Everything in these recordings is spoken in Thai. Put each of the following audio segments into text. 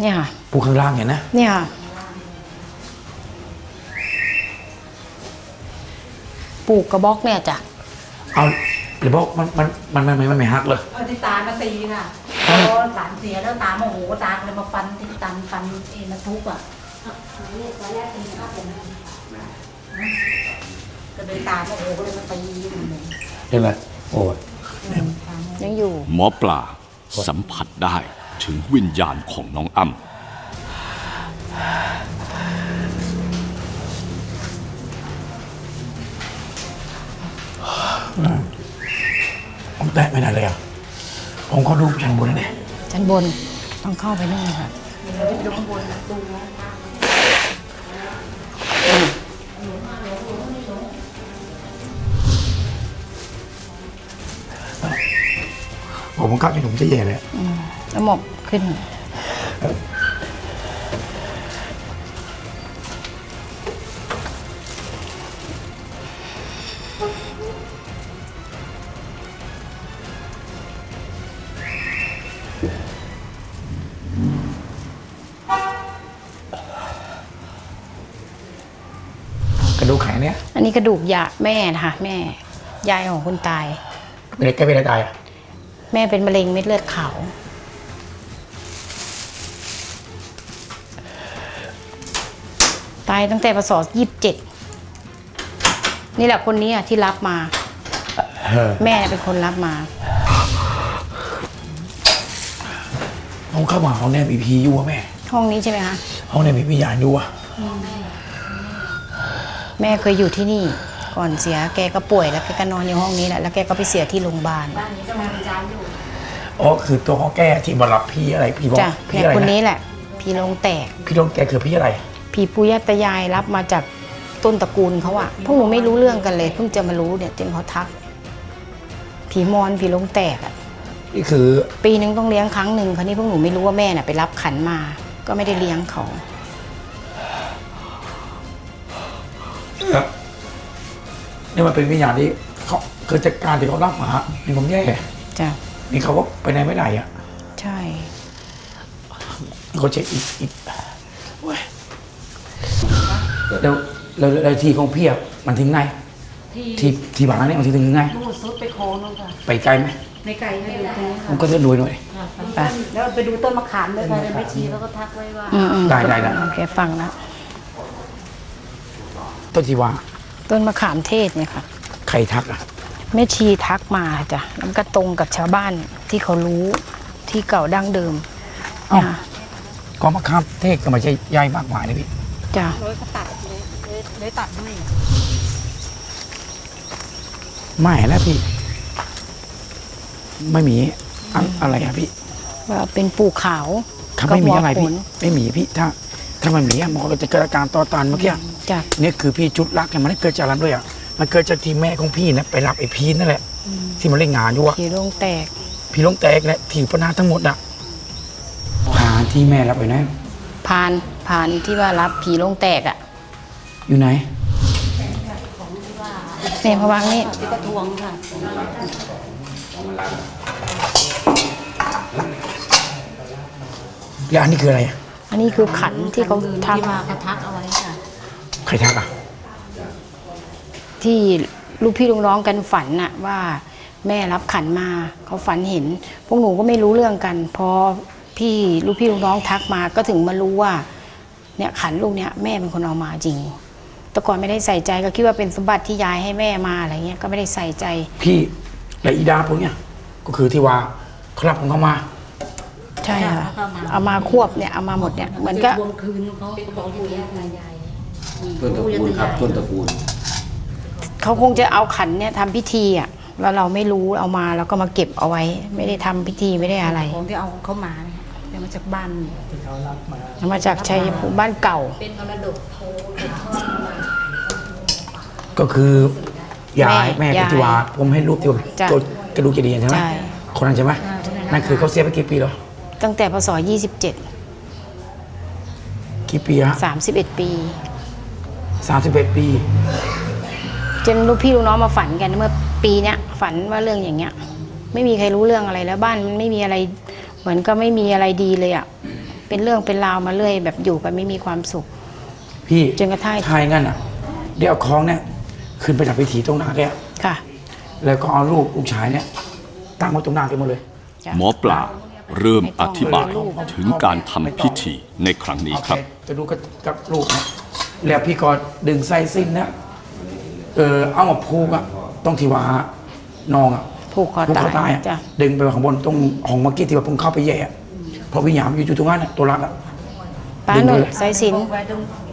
เนี่ยค่ะปูข้างล่างเห็นนะเนี่ยค่ะปลูกกระบอกเนี่ยจ้ะเอาหรือบอกมันมันมันมันมันมันไม่หักเลยเอาที่ตามาตีค่ะพอหลานเสียแล้วตาโมโหตาก็เลยมาฟันที่ตันฟันเอ็นมาทุบอะก็เลยตาโมโหก็เลยมาตีอยู่เนี่ยเห็นไหมโอ้ยยังอยู่ หมอปลาสัมผัสได้ ถึงวิญญาณของน้องอ้ำผมแตะไม่ได้เลยอะ ผมก็ดูชั้นบนเลยชั้นบนต้องเข้าไปนู่นค่ะผมกลับไปผมจะแย่เลยอะ แล้วหมกขึ้น กระดูกแขนเนี้ยอันนี้กระดูกยาแม่นะคะแม่ ยายของคนตายไม่ได้แก้ไม่ได้ตายอะ แม่เป็นมะเร็งเม็ดเลือดขาว ตายตั้งแต่ปศยี่สิบเจ็ดนี่แหละคนนี้อะที่รับมาเออแม่เป็นคนรับมาผมเข้ามาห้องแนบอีพีอยู่อะแม่ ห้องนี้ใช่ไหมคะห้องแนบอีพียานอยู่อะแม่เคยอยู่ที่นี่ ก่อนเสียแกก็ป่วยแล้วแกก็นอนอยู่ห้องนี้แหละแล้วแกก็ไปเสียที่โรงพยาบาลบ้านนี้ก็มาเป็นจานอยู่อ๋อคือตัวของแกที่มารับพี่อะไรพี่บอกจ้ะพี่เนี่ยอะไรคนนะนี้แหละ พี่ลงแตก พี่ลงแกคือพี่อะไร ผีปู่ย่าตายายรับมาจากต้นตระกูลเขาอะพวกหนูไม่รู้เรื่องกันเลย เพิ่งจะมารู้เนี่ยจนเขาทัก ผีมอนผีลงแตกอะนี่คือปีนึงต้องเลี้ยงครั้งหนึ่งคราวนี้พวกหนูไม่รู้ว่าแม่น่ะไปรับขันมา ก็ไม่ได้เลี้ยงเขานี่มันเป็นวิญญาณที่เขาเกิดจากการที่เขารับมานี่ผมแย่จ้ะนี่เขาก็ไปไหนไม่ได้อะ ใช่เขาเช็คอีกอีกโอ้ย แล้วแล้วแล้วที่ของพี่อะมันถึงไง ที่ที่ที่บ้านเนี่ยมันถึงถึงไง นู่นซุดไปโคนนู่นค่ะ ไปไกลไหมในไก่ไม่อยู่ตรงนี้ผค่ะมก็จะรวยหน่อย ไป แล้วไปดูต้นมะขามด้วยค่ะไม่ชี้แล้วก็ทักไว้ว่า อืมอืมได้ได้ได้ โอเคฟังนะต้นที่ว่าต้นมะขามเทศเนี่ยค่ะใครทักอะแม่ชีทักมาจ้ะแล้วก็ตรงกับชาวบ้านที่เขารู้ที่เก่าดั้งเดิมเอ้า นะก็มะขามเทศก็ไม่ใช่ใหญ่มากมายนะพี่ จ้ะเลยก็ตัดเลยเลยเลยตัดให้ไม่แล้วพี่ ไม่มีอะอะไรอะพี่ว่าเป็นปู่ขาวถ้าไม่มีอะไรกับหัพี่วโขนไม่มีพี่ถ้า ถ้ามันมีอะหมอเราจะเกิดอาการต่อต้านเมื่อกี้จ้ะเนี่ยคือพี่จุดรักเนี่ยมันไม่เกิดจากอะไรด้วยอะมันเกิดจากที่แม่ของพี่นะไปรับไอ้พีนนั่นแหละ ที่มันเล่นงานอยู่อะผีโรงแตกพี่ลงแตกเนี่ยที่ปัญหาทั้งหมดอะหาที่แม่รับไปนะพาน พานที่ว่ารับผีโรงแตกอะ่ะอยู่ไหนเนี่ยมาวางนี่ที่กระทวงค่ะแล้วอันนี้คืออะไรอะอันนี้คือขันที่เขาทักที่มาเขาทักเอาไว้ค่ะ ใครทักอะ ที่ลูกพี่ลูกน้องกันฝันน่ะว่าแม่รับขันมาเขาฝันเห็น พวกหนูก็ไม่รู้เรื่องกัน พอพี่ลูกพี่ลูกน้องทักมาก็ถึงมารู้ว่า เนี่ยขันลูกเนี่ยแม่เป็นคนเอามาจริง แต่ก่อนไม่ได้ใส่ใจก็คิดว่าเป็นสมบัติที่ยายให้แม่มาอะไรเงี้ยก็ไม่ได้ใส่ใจ พี่และอีดาพวกเนี้ยก็คือที่ว่าเขารับของเขามา ใช่ค่ะแล้วก็มาเอามาควบเนี่ยเอามาหมดเนี่ยเหมือนก็ทวงคืนเขาเป็นของปู่ย่าตายายต้นตระกูลครับต้นตระกูลเขาคงจะเอาขันเนี่ยทำพิธีอะแล้วเราไม่รู้เอามาแล้วก็มาเก็บเอาไว้ ไม่ได้ทำพิธีไม่ได้อะไรของที่เอาเขามาเนี่ย เดี๋ยวมาจากบ้านเอามาจากชัยภูมิบ้านเก่า เป็นมรดกโทรสืบทอดมาก็คือยายแม่แม่ยายปฏิวาผมให้รูปที่ว่าจ้ะตัวกระดูกเจดีย์ใช่ไหมใช่ คนนั้นใช่ไหมนั่นคือเขาเสียไปกี่ปีแล้วตั้งแต่พศกี่ปีฮะ27 31 ปี สามสิบเอ็ดปีจนลูกพี่ลูกน้องมาฝันกันเมื่อปีเนี้ยฝันว่าเรื่องอย่างเงี้ย ไม่มีใครรู้เรื่องอะไรแล้วบ้านมันไม่มีอะไร เหมือนก็ไม่มีอะไรดีเลยอะเป็นเรื่องเป็นราวมาเรื่อย แบบอยู่กันไม่มีความสุข พี่จนกระทั่ง ทายงั้นอะ เดี๋ยวเอาคล้องเนี่ยขึ้นไปทำพิธีตรงหน้าแกค่ะ แล้วก็เอาลูกลูกชายเนี่ยตั้งไว้ตรงหน้าแกหมดเลยจ้ะหมอปลาเริ่มอธิบายถึงการทำพิธีในครั้งนี้ครับ โอเจะดูกับกับลูกนะแล้วพี่ก็ดึงไส้สิ้นนะ เออเอามาผูกอะต้องที่ว่าน้องอะ ผูกคอผูกตาคอตายยอะจ้ะดึงไปข้างบนตรงห้องเมื่อกี้ที่ว่าผมเข้าไปแย่อะเพราะวิญญาณอยู่อยู่ตรงนั้นอะตัวรักอะป้าดึงหนุ่ไปนเลยสายสิน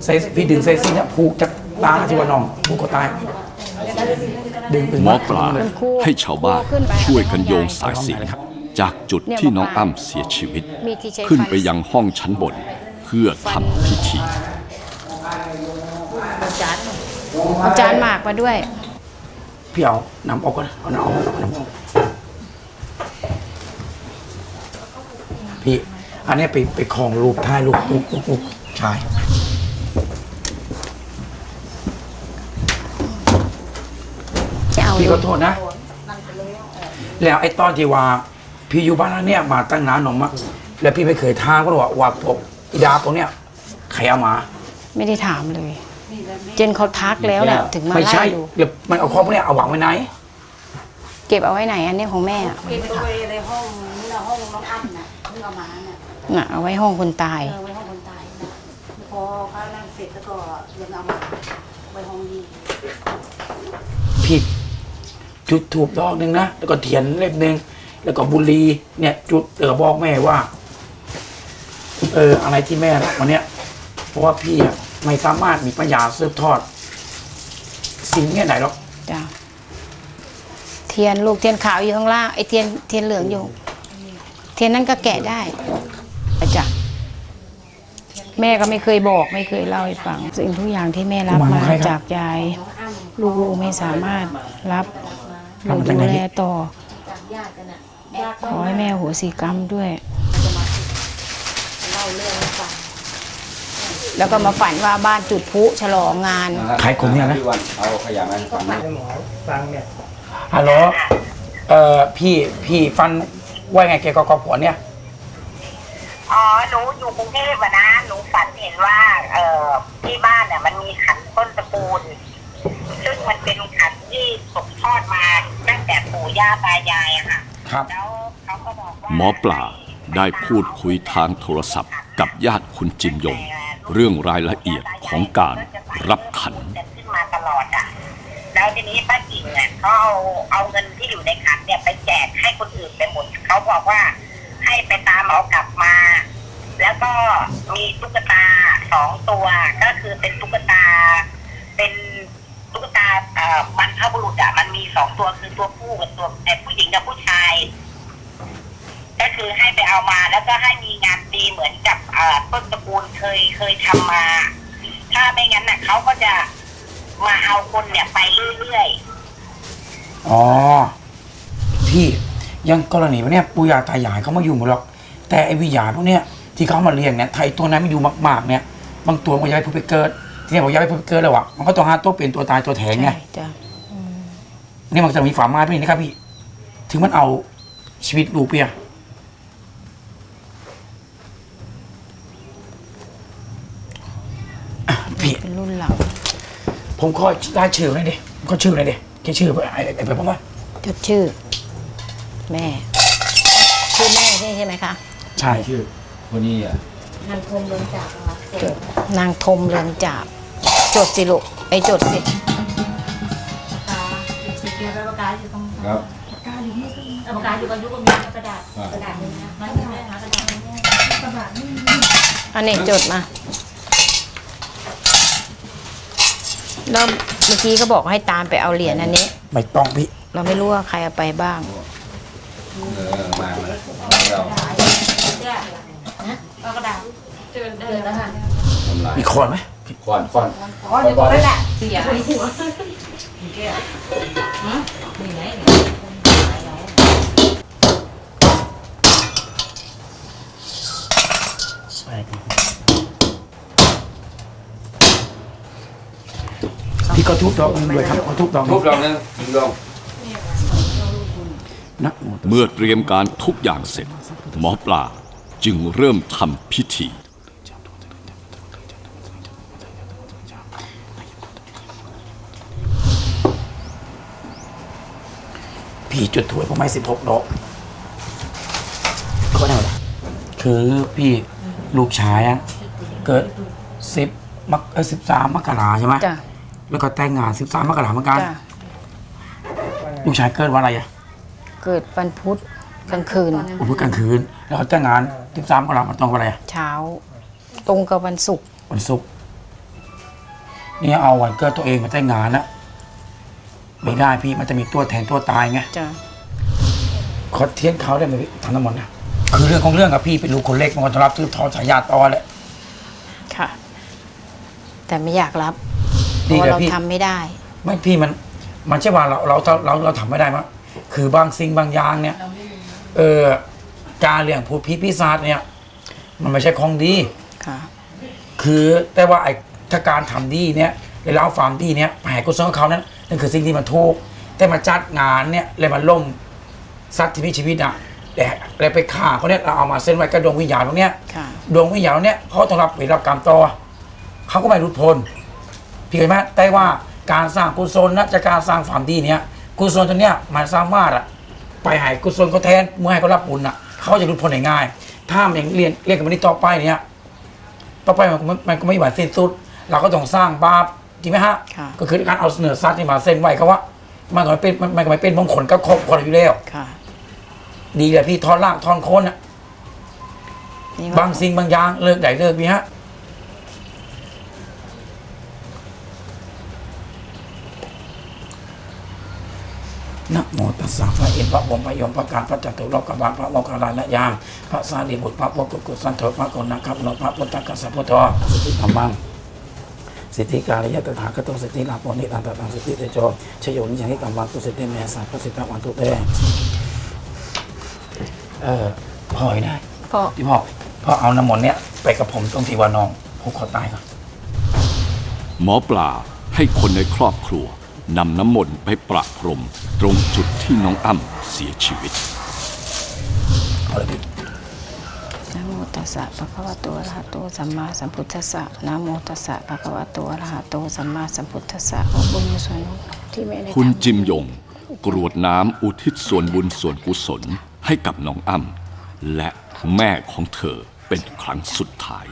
ไส้พี่ดึงไส้สิ้นเนี่ยผูกจากตาที่ว่าน้องผูกคอตายดึงถึงหมอปลาเลยให้ชาวบ้านช่วยกันโยงสายสิญจนจากจุดที่น้องอ้ำเสียชีวิตมีที่ใช้ขึ้นฟไปยังห้องชั้นบน เพื่อทำพิธีเอาจานหมากมาด้วย พี่เอาน้ำออกก่อนเอาน้ำออกเอาน้ำออกพี่อันเนี้ยไปไปคลองรูปท้ายรูปรูปรูปรูปชายจะเอาพี่ขอโทษนะ แล้วไอ้ตอนที่ว่า พี่อยู่บ้านหลังเนี้ยมาตั้งนานหนอมะแล้วพี่ไม่เคยทางก็หรอกว่าว่าพวกอีดาพวกเนี้ยใครเอามา ไม่ได้ถามเลย เจนเขาทักแล้วเนี่ยถึงมาไม่ไล่ใช่ดูแล้วมันเอาของพวกเนี้ยเอาวางไว้ไหน เก็บเอาไว้ไหนอันนี้ของแม่อะเก็บไว้ในห้องนี่นะห้องน้องอ้ำน่ะเพิ่งเอามาน่ะน่ะเอาไว้ห้องคนตาย เออไว้ห้องคนตายนะพอเขานั่งเสร็จแล้วก็ยังเอามาไว้ห้องนี้พี่จุดถูกดอกหนึ่งนะ แล้วก็เทียนเล่มหนึ่งแล้วก็บุหรีเนี่ย จุดเออบอกแม่ว่า เออ อะไรที่แม่รักวันเนี้ยเพราะว่าพี่อะ ไม่สามารถมีปัญญาสืบทอด สิ่งเนี้ยไหนหรอกจ้ะเทียนลูกเทียนขาวอยู่ข้างล่างไอ้เทียนเทียนเหลืองอยู่ เทียนนั้นก็แกะได้อาจารย์แม่ก็ไม่เคยบอกไม่เคยเล่าให้ฟัง สิ่งทุกอย่างที่แม่รับมาจากยาย ลูกๆไม่สามารถรับหรือดูแลต่อจากญาติกันน่ะญาติขอให้แม่โหสิกรรมด้วยเล่าเรื่องให้ฟัง แล้วก็มาฝันว่าบ้านจุดพลุฉลองงานใครคนเนี้ยนะ พี่วันเอาขยะมาฝังนะฮัลโหลเอ่อพี่พี่ฟันว่าไงแกก็ครอบครัวเนี่ย อ๋อ หนูอยู่กรุงเทพอะนะ หนูฝันเห็นว่า เอ่อ ที่บ้านเนี่ยมันมีขันต้นตระกูล ซึ่งมันเป็นขันที่ตกทอดมาตั้งแต่ปู่ย่าตายายอะค่ะ ครับ แล้วเขาก็บอกว่าหมอปลาได้พูดคุยทางโทรศัพท์กับญาติคุณจิมยง เรื่องรายละเอียดของการรับขันขึ้นมาตลอดอะแล้วทีนี้ป้ากิ่งเนี่ยเขาเอาเอาเงินที่อยู่ในขันเนี่ยไปแจกให้คนอื่นไปหมดเขาบอกว่าให้ไปตามเอากลับมา แล้วก็มีตุ๊กตาสองตัวก็คือเป็นตุ๊กตา เป็นตุ๊กตาเอ่อบรรพบุรุษอะมันมีสองตัวคือตัวผู้กับตัวไอ้ผู้หญิงกับผู้ชาย คือให้ไปเอามา แล้วก็ให้มีงานดีเหมือนกับเอ่อต้นตระกูลเคยเคยทำมา ถ้าไม่งั้นน่ะเขาก็จะมาเอาคนเนี่ยไปเรื่อยอ๋อพี่ยังกรณีพวกเนี้ยปู่ย่าตายายเขามาอยู่หมดหรอก แต่ไอ้วิญญาณพวกเนี้ยที่เขามาเลี้ยงเนี่ยไทยตัวนั้นไม่อยู่มากๆเนี่ยบางตัวมันก็ย้ายไปไปเกิดที่นี่บอกย้ายไปไปเกิดแล้วอะมันก็ต้องหาตัวเปลี่ยนตัวตายตัวแทนไงใช่จ้ะนี่มันจะมีฝาไม้พี่นะครับพี่ ถึงมันเอาชีวิตลูกเปียอะพี่ เป็นรุ่นหลัง ผมขอได้ชื่อหน่อยดิก็ชื่อหน่อยดิแค่ชื่อไอ้ไอ้ไปผมว่าจดชื่อ แม่ ชื่อแม่ใช่ใช่ไหมคะ ใช่ชื่อคนนี้อะนันคมเดินจากมาเสร็จจดนางทมเรืองจาบจดสิลูกไอ้จดสิตากกาสิเกียวแล้วปากกาอยู่ตรงครับปากกาอยู่นี่ก็ปากกาอยู่กับยุกก็มีกระดาษกระดาษนึงนะมันไม่ได้หากระดาษนึงกระดาษนี่อันนี้จดมา แล้วเมื่อกี้ก็บอกให้ตามไปเอาเหรียญอันนี้ ไม่ต้องพี่เราไม่รู้ว่าใครเอาไปบ้าง เออมามามาเราเนี่ยนะเอากระดาษเดินเดินแล้วค่ะทำลายมีคอนไหมควันควันอ๋ออยู่ตรงนั้นแหละเสียหัวนี่ไพี่ก็ทุบดอกหนึงด้วยครับก็ทุบดอกหทุนึ่บงลองนึงยิงลองนะเมื่อเตรียมการทุกอย่างเสร็จ หมอปลาจึงเริ่มทำพิธี พี่จุดถวยผมไม่สิบหกดอกก็ได้หรอคือพี่ลูกชายอะเกิดสิบมักเออสิบสามมกราใช่ไหมจ้ะ แล้วก็แต่งงานสิบสามมกราเหมือนกันจ้ะลูกชายเกิดวันอะไรอะเกิดวันพุธกลางคืนอุปกลางคืน แล้วก็แต่งงานสิบสามมกรามันตรงกับอะไรอะเช้า ตรงกับวันศุกร์วันศุกร์นี่เอาวันเกิดตัวเองมาแต่งงานนะไม่ได้พี่มันจะมีตัวแทนตัวตายไง จ้ะขอเทียนเขาได้ไหมพี่ทำน้ำมนต์นะคือเรื่องของเรื่องกับพี่เป็นลูกคนเล็กมันก็ต้องรับทืบทอสายญาติต่อแหละค่ะ แต่ไม่อยากรับ เพดีราะว่ากับเราพี่ ทำไม่ได้ ไม่พี่มันมันใช่ว่าเราเราเราเราเราทำไม่ได้มั้งคือบางสิ่งบางอย่างเนี่ย เออการเลี้ยงผู้พี่พิศาจเนี่ย มันไม่ใช่ของดี ค่ะ คือแต่ว่าไอ้ถ้าการทำดีเนี่ยในเล้าฟาร์มดีเนี่ยไปให้กุศลของเขานั้นนั่นคือสิ่งที่มันถูกแต่มาจัดงานเนี่ยเลยมันล่มสัตว์ที่มีชีวิตอะแต่แล้วไปฆ่าเขาเนี่ยเราเอามาเส้นไว้กับดวงวิญญาณตรงเนี้ยค่ะ ดวงวิญญาณเนี่ยเขาต้องรับเวรรับกรรมต่อเขาก็ไม่รุดพ้น พี่เห็นไหมแต่ว่าการสร้างกุศลนะจากการสร้างความดีเนี่ยกุศลตัวเนี้ยมันสามารถอะไปให้กุศลเขาแทนเมื่อให้เขารับบุญอะเขาจะรุดพ้นได้ง่าย ถ้ามันยังเรียนเรียนกับมันนี้ต่อไปเนี่ยต่อไปมันก็ไม่มันก็ไม่มีวันสิ้นสุด เราก็ต้องสร้างบาปจริงไหมฮะค่ะก็คือการเอาเสนอซัดนี่มาเส้นไว้เขาว่า มันก็ไม่เป็นมันมันก็ไม่เป็นมงคลกับครอบครัวเราอยู่แล้วค่ะดีเลยพี่ทอนล่างทอนโคนอะนี่บางสิ่งบางอย่างเลิกได้เลิกพี่ฮะ นะโมตัสสะพระอินทร์พระบรมพระยมพระการพระจัตุโลกบาลพระโมคคัลลานยามพระสารีบุตรพระพุทธกุศลเถรพระกุณังคับโนพระพุทธกัสสะพุทโธสิทธิธรรมังสิทธิการยะตถาคตสิทธิลาภนิตันตังสิทธิเตโชชโยนิยังหิกัมมังตุสิทธิเมสัพพสิทธวันตุเตเออพ่อยได้พราะพี่พ่อพ่อเอาน้ำมนต์เนี้ยไปกับผมตรงที่ว่าน้องผูกคอตายก่อนหมอปลาให้คนในครอบครัว นำน้ำมนต์ไปประพรม ตรงจุดที่น้องอ้ำเสียชีวิตเอาเลยพี่นะโมตัสสะภะคะวะโตอะระหะโตสัมมาสัมพุทธัสสะนะโมตัสสะภะคะวะโตอะระหะโตสัมมาสัมพุทธัสสะขอบุญกุศลที่แม่ได้คุณทำจิมยง กรวดน้ำอุทิศส่วนบุญส่วนกุศลให้กับน้องอ้ำและแม่ของเธอเป็นครั้งสุดท้าย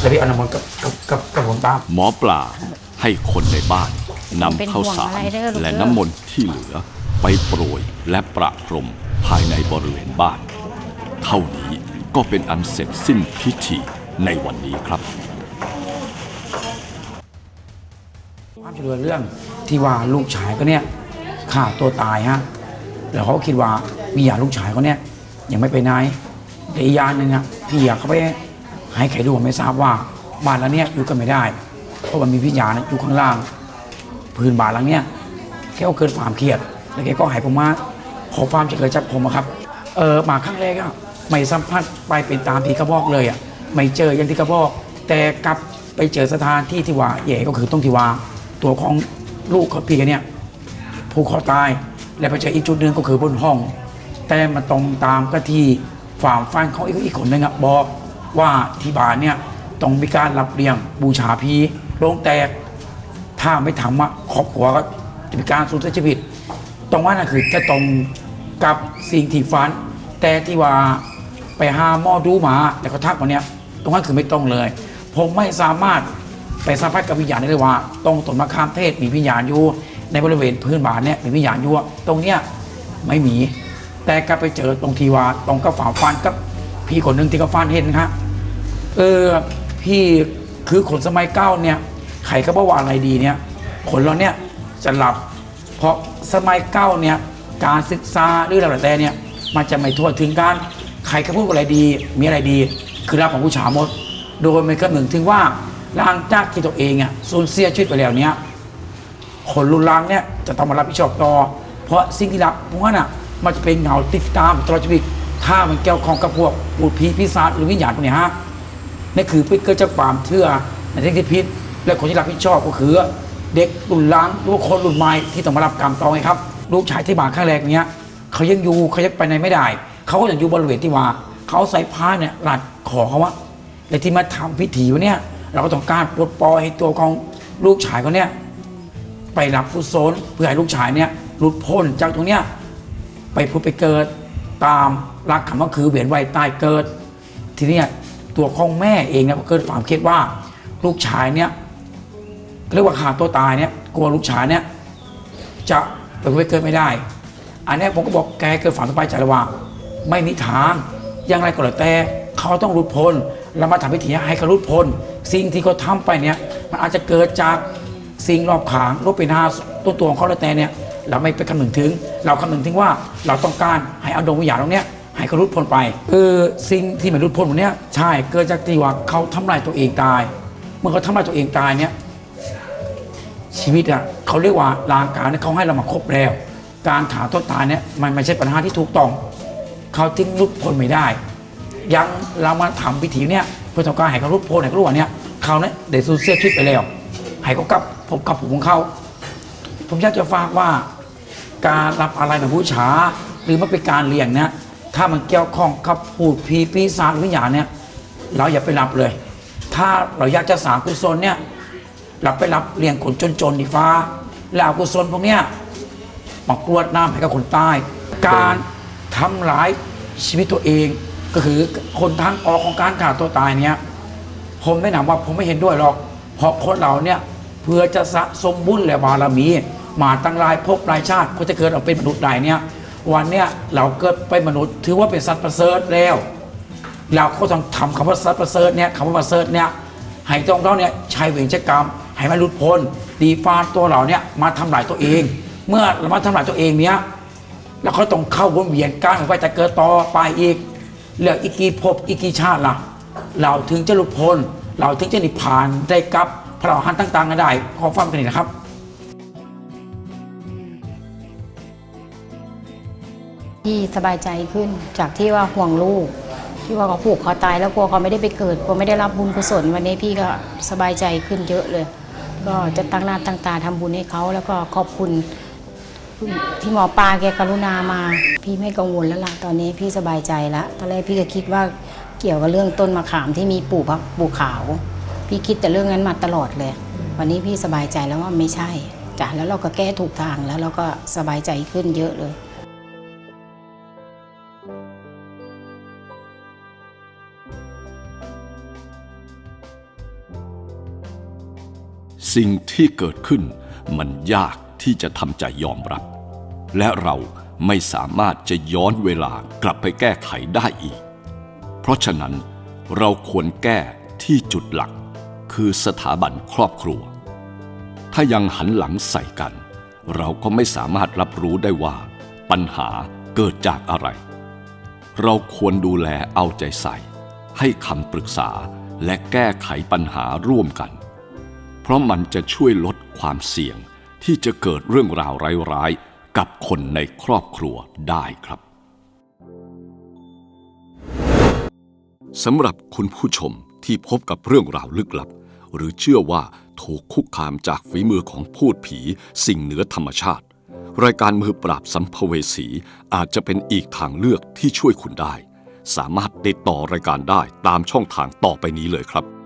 แล้วพี่เอาน้ำมนต์กับกับกับกับผมตามหมอปลาให้คนในบ้านนำข้าวสารและน้ำมนต์ที่เหลือ ไปโปรยและประพรมภายในบริเวณบ้าน เท่านี้ก็เป็นอันเสร็จสิ้นพิธีในวันนี้ครับความช่วยเหลือเรื่องที่ว่าลูกชายก็เนี่ยฆ่าตัวตายฮะแล้วเขาก็คิดว่าวิญญาณลูกชายเขาเนี่ยยังไม่ไปไหนแต่อีกอย่างหนึ่งอะพี่อยากเขาไป ให้ใครดูไม่ทราบว่าบ้านหลังเนี้ยอยู่กันไม่ได้ เพราะมันมีวิญญาณอยู่ข้างล่าง พื้นบ้านหลังเนี้ยแกก็เกิดความเครียด แล้วแกก็ให้ผมมาขอความช่วยเหลือจากผมครับ เออมาครั้งแรกอะไม่สัมผัสไปเป็นตามที่เขาบอกเลยอะไม่เจออย่างที่เขาบอก แต่กลับไปเจอสถานที่ที่ว่าแย่ก็คือตรงที่ว่าตัวของลูกเขาพี่เนี่ยผูกคอตายและไปเจออีกจุดหนึ่งก็คือบนห้อง แต่มันตรงตามก็ที่ฝ่ามฟันของอีกคนนึงอะบอก ว่าที่บ้านเนี่ยต้องมีการรับเลี้ยงบูชาพีโรงแตก ถ้าไม่ทำอะครอบครัวก็จะมีการสูญเสียชีวิต ตรงว่านั่นคือจะตรงกับสิ่งที่ฝัน แต่ที่ว่าไปหาหมอดูมาแต่เขาทักมาเนี่ยตรงนั้นคือไม่ตรงเลย ผมไม่สามารถไปสัมผัสกับวิญญาณได้เลยว่า ตรงต้นมะขามเทศมีวิญญาณอยู่ในบริเวณพื้นบ้านเนี่ยมีวิญญาณอยู่ตรงเนี้ยไม่มี แต่ก็ไปเจอตรงที่ว่าตรงกับฝาฟันกับ พี่คนหนึ่งที่เขาฟันเห็นครับเออพี่คือคนสมัยเก้าเนี่ยใครก็บอกว่าอะไรดีเนี่ยคนเราเนี่ยจะหลับ เพราะสมัยเก้าเนี่ยการศึกษาหรืออะไรแต่เนี่ยมันจะไม่ทั่วถึงกันใครก็พูดว่าอะไรดีมีอะไรดี คือรับของผู้ชายหมด โดยไม่คำนึงถึงว่าหลังจากที่ตัวเองอะสูญเสียชีวิตไปแล้วเนี่ยคนรุนแรงเนี่ยจะต้องมารับผิดชอบต่อ เพราะสิ่งที่รับพวกนั้นอะมันจะเป็นเงาติดตามตลอดชีวิต ถ้ามันเกี่ยวข้องกับพวกปูดผีพิศาจหรือวิญญาณพวกนี้ยฮะนี่คือเกิดจากความเชื่อในทางที่ผิดและคนที่รับผิดชอบก็คือ เด็กรุ่นล้างหรือว่าคนรุ่นใหม่ที่ต้องมารับกรรมต่อไงครับลูกชายที่มาครั้งแรกเนี้ยเขายังอยู่เขายังไปไหนไม่ได้ เขาก็ยังอยู่บริเวณที่ว่า เขาใส่ผ้าเนี่ยรัดคอเขาว่าแต่ที่มาทำพิธีวันเนี้ยเราก็ต้องการปลดปล่อยให้ตัวของลูกชายเขาเนี่ยไปรับกุศลเพื่อให้ลูกชายเนี่ยหลุดพ้นจากตรงเนี้ยไปพุดไปเกิด ตามหลักคำว่าคือเวียนว่ายตายเกิด ทีนี้ตัวของแม่เองเนี่ยก็เกิดความคิดว่าลูกชายเนี่ยเรียกว่าขาดตัวตายเนี่ยกลัวลูกชายเนี่ยจะไปพุดไปเกิดไม่ได้ อันนี้ผมก็บอกแกเกิดฝันสบายใจเลยว่า ไม่มีทางอย่างไรก็แล้วแต่เขาต้องหลุดพ้นเรามาทำพิธีให้เขาหลุดพ้นสิ่งที่เขาทำไปเนี่ยมันอาจจะเกิดจากสิ่งรอบขางรบเป็นหาตัวตัวของเขาแล้วแต่เนี่ย เราไม่ไปคำนึงถึง เราคำนึงถึงว่าเราต้องการให้เอาดวงวิญญาณตรงเนี้ยให้เขารุดพ้นไปเออสิ่งที่มันรุดพ้นตรงเนี้ยใช่เกิดจากที่ว่าเขาทำลายตัวเองตาย เมื่อเขาทำลายตัวเองตายเนี่ยชีวิตอะเขาเรียกว่าร่างกายเนี่ยเขาให้เรามาครบแล้ว การขาตัวตายเนี่ยมันไม่ใช่ปัญหาที่ถูกต้อง เขาทิ้งรุดพ้นไม่ได้ ยังเรามาทำพิธีเนี่ยเพื่อทำการให้เขารุดพ้นให้เขารู้ว่าเนี่ยเขาเนี่ยได้สูญเสียชีวิตไปแล้วให้เขากลับพบกับผมของเขาผมอยากจะฝากว่า การรับอะไรมาบูชา หรือมันเป็นการเลี้ยงเนี่ยถ้ามันเกี่ยวข้องกับพูดผีปีศาจหรือวิญญาณเนี่ยเราอย่าไปรับเลย ถ้าเราอยากจะสางกุศลเนี่ยเราไปรับเลี้ยงคนจนๆดีฟ้า แล้วเอากุศลพวกเนี้ยมากรวดน้ำให้กับคนตายการทำร้ายชีวิตตัวเองก็คือคนทางออกของการฆ่าตัวตายเนี่ยผมไม่นำว่าผมไม่เห็นด้วยหรอกเพราะคนเราเนี่ยเพื่อจะสะสมบุญและบารมี มาตั้งหลายพหลายชาติก็จะเกิดออกเป็นมนุษย์ได้เนี่ย วันเนี้ยเราเกิดเป็นมนุษย์ ถือว่าเป็นสัตว์ประเสริฐแล้ว เราก็ต้องทำคำว่าสัตว์ประเสริฐเนี่ยคำว่าประเสริฐเนี่ยให้ตรงเราเนี่ยใช้เวรใช้กรรม ให้มันหลุดพ้นดีฟาดตัวเราเนี่ยมาทำลายตัวเอง เมื่อเรามาทำลายตัวเองเนี่ยแล้วเขาต้องเข้าวนเวียนการไปจะเกิดต่อไปอีกเหลืออีกกี่ภพอีกกี่ชาติล่ะ เราถึงจะหลุดพ้นเราถึงจะนิพพานได้กับพระอรหันต์ต่างๆกันได้ขอฟังกันหน่อยนะครับ พี่สบายใจขึ้นจากที่ว่าห่วงลูก ที่ว่าเขาผูกคอตายแล้วกลัวเขาไม่ได้ไปเกิดกลัวไม่ได้รับบุญกุศลวันนี้พี่ก็สบายใจขึ้นเยอะเลย ก็จะตั้งหน้าตั้งตาทำบุญให้เขาแล้วก็ขอบคุณที่หมอปลาแกกรุณามา พี่ไม่กังวลแล้วล่ะตอนนี้พี่สบายใจแล้วตอนแรกพี่ก็คิดว่าเกี่ยวกับเรื่องต้นมะขามที่มีปู่พักปู่ขาว พี่คิดแต่เรื่องนั้นมาตลอดเลย วันนี้พี่สบายใจแล้วว่าไม่ใช่จ้ะแล้วเราก็แก้ถูกทางแล้วเราก็สบายใจขึ้นเยอะเลย สิ่งที่เกิดขึ้น มันยากที่จะทำใจยอมรับ และเราไม่สามารถจะย้อนเวลากลับไปแก้ไขได้อีก เพราะฉะนั้นเราควรแก้ที่จุดหลัก คือสถาบันครอบครัว ถ้ายังหันหลังใส่กัน เราก็ไม่สามารถรับรู้ได้ว่า ปัญหาเกิดจากอะไร เราควรดูแลเอาใจใส่ ให้คำปรึกษาและแก้ไขปัญหาร่วมกัน ราะมันจะช่วยลดความเสี่ยง ที่จะเกิดเรื่องราวร้ายๆ กับคนในครอบครัวได้ครับสำหรับคุณผู้ชมที่พบกับเรื่องราวลึกลับ หรือเชื่อว่าถูกคุกคามจากฝีมือของพูดผีสิ่งเหนือธรรมชาติ รายการมือปราบสัมภเวสีอาจจะเป็นอีกทางเลือกที่ช่วยคุณได้ สามารถติดต่อรายการได้ตามช่องทางต่อไปนี้เลยครับ